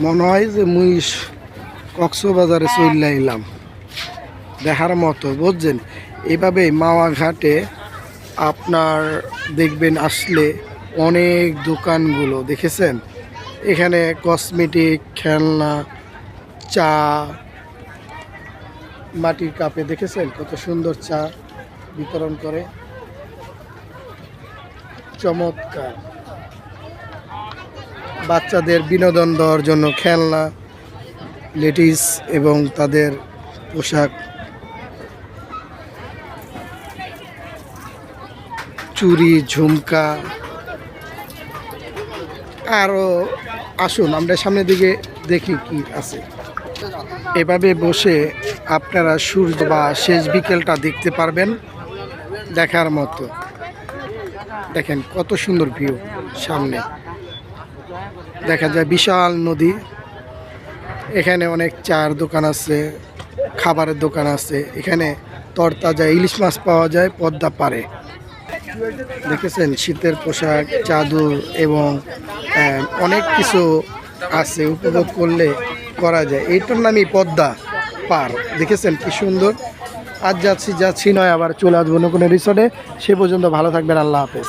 মনে হয় যে মুই কক্সবাজারে চলে এলাম দেখার মতো বুঝছেন? এভাবে মাওয়া ঘাটে আপনার দেখবেন আসলে অনেক দোকানগুলো দেখেছেন? এখানে কসমেটিক খেলনা চা মাটির কাপে দেখেছেন? কত সুন্দর চা বিতরণ করে। চমৎকার। বাচ্চাদের বিনোদন দেওয়ার জন্য খেলনা, লেডিস এবং তাদের পোশাক, চুরি, ঝুমকা। আরও আসুন, আমরা সামনের দিকে দেখি কি আছে। এভাবে বসে আপনারা সূর্য বা শেষ বিকেলটা দেখতে পারবেন দেখার মতো। দেখেন কত সুন্দর ভিউ সামনে। দেখা যায় বিশাল নদী। এখানে অনেক চার দোকান আছে, খাবারের দোকান আছে। এখানে তরতাজা ইলিশ মাছ পাওয়া যায়, পদ্মা পারে দেখেছেন, শীতের পোশাক, চাদর এবং অনেক কিছু আছে উপভোগ করলে করা যায়। এইটার নামই পদ্মা পার দেখেছেন কি সুন্দর? আজ যাচ্ছি যাচ্ছি নয়, আবার চলে আসব অন্য কোনো রিসোর্টে সে পর্যন্ত ভালো থাকবেন, আল্লাহ হাফেজ।